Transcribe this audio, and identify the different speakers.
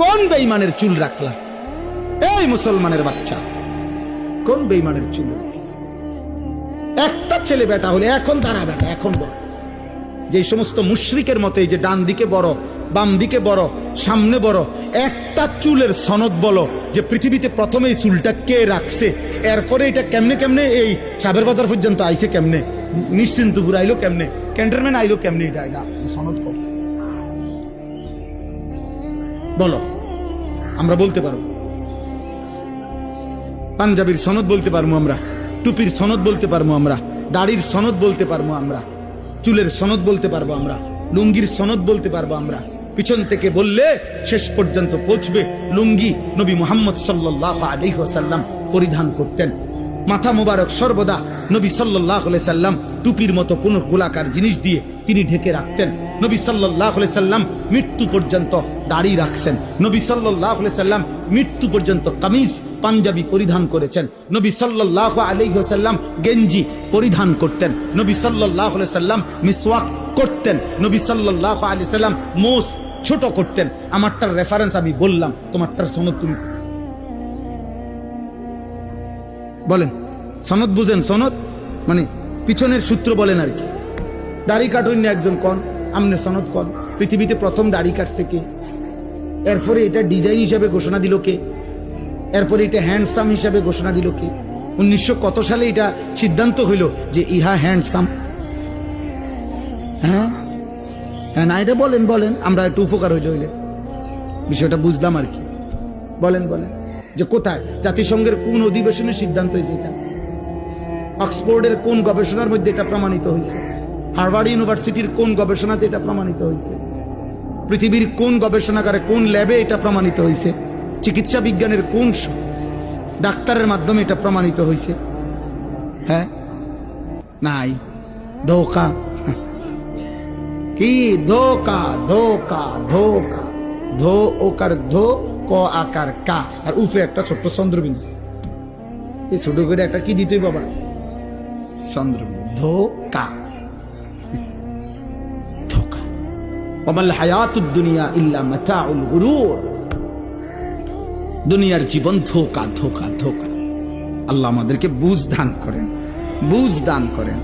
Speaker 1: কোন বেইমানের চুল রাখলা? এই মুসলমানের বাচ্চা, কোন বেইমানের চুল? একটা ছেলে বেটা হলে এখন তারা বেটা, এখন বড়। যে সমস্ত মুশরিকের মতে যে ডান দিকে বড়, বাম দিকে বড়, সামনে বড়, একটা চুলের সনদ বলো যে পৃথিবীতে প্রথমে চুলটা কে রাখছে, এরপরে এটা কেমনে কেমনে এই সাবের বাজার পর্যন্ত আইছে কেমনে? নিশ্চিন্তপুর আইলো কেমনে? ক্যান্টনমেন্ট আইলো কেমনে এটা? এটা সনদ কর। বলো, আমরা বলতে পারব। পাঞ্জাবির সনদ বলতে পারব আমরা, টুপির সনদ বলতে পারব আমরা, দাড়ির সনদ বলতে পারব আমরা, চুলের সনদ বলতে পারব আমরা, লুঙ্গির সনদ বলতে পারব আমরা। পিছন থেকে বললে শেষ পর্যন্ত পৌঁছবে লুঙ্গি নবী মোহাম্মদ সাল্লাহ আলহ্লাম পরিধান করতেন। মাথা মোবারক সর্বদা নবী সাল্লাহ সাল্লাম টুপির মতো কোন গোলাকার জিনিস দিয়ে তিনি ঢেকে রাখতেন। নবী সাল্লাহ সাল্লাম মৃত্যু পর্যন্ত দাড়ি রাখছেন। নবী সাল্লাহ সাল্লাম মৃত্যু পর্যন্ত কামিজ, পাঞ্জাবি পরিধান করেছেন। নবী সাল্লাহ আলহ্লাম গেঞ্জি পরিধান করতেন। নবী সাল্লাহ সাল্লাম মিসওয়াক করতেন। নবী সাল্লাহ আলি সাল্লাম মোস ছোট করতেন। আমারটার রেফারেন্স আমি বললাম, তোমারটার সনদ তুমি বলেন, সনদ বুঝেন, সনদ? মানে পিছনের সূত্র বলেন আর কি। দাড়ি কাটুন একজন কন, আমনে সনদ কন। পৃথিবীতে প্রথম দাড়ি কাটছে কে? এরপরে এটা ডিজাইন হিসাবে ঘোষণা দিল কে? এরপরে এটা হ্যান্ডসাম হিসাবে ঘোষণা দিল কে? উনিশশো কত সালে এটা সিদ্ধান্ত হইল যে ইহা হ্যান্ডসাম হ্যাঁ? হ্যাঁ না, এটা বলেন বলেন, আমরা একটু উপকার হইলে হইলে। বিষয়টা বুঝলাম আর কি। বলেন বলেন, যে কোথায়? জাতিসংঘের কোন অধিবেশনে সিদ্ধান্ত হয়েছে এটা? অক্সফোর্ডের কোন গবেষণার মধ্যে এটা প্রমাণিত হয়েছে? হার্ভার্ড ইউনিভার্সিটির কোন গবেষণাতে এটা প্রমাণিত হয়েছে? পৃথিবীর কোন গবেষণাগারে কোন ল্যাবে এটা প্রমাণিত হয়েছে চিকিৎসা বিজ্ঞানের কোন ডাক্তারের মাধ্যমে এটা প্রমাণিত হয়েছে হ্যাঁ? নাই। ধোকা। কি ধোকা? ধোকা ধোকা। ধো ওকার ধো, ক আকার কা। আর উফে একটা ছোট্ট চন্দ্রবিন্দু। এই ছোট করে একটা কি দিতে বাবা চন্দ্রবিন্দু। ধোকা। হায়াতুদ দুনিয়া দুনিয়ার জীবন ধোকা ধোকা ধোকা। আল্লাহ আমাদেরকে বুঝ দান করেন বুঝ দান করেন।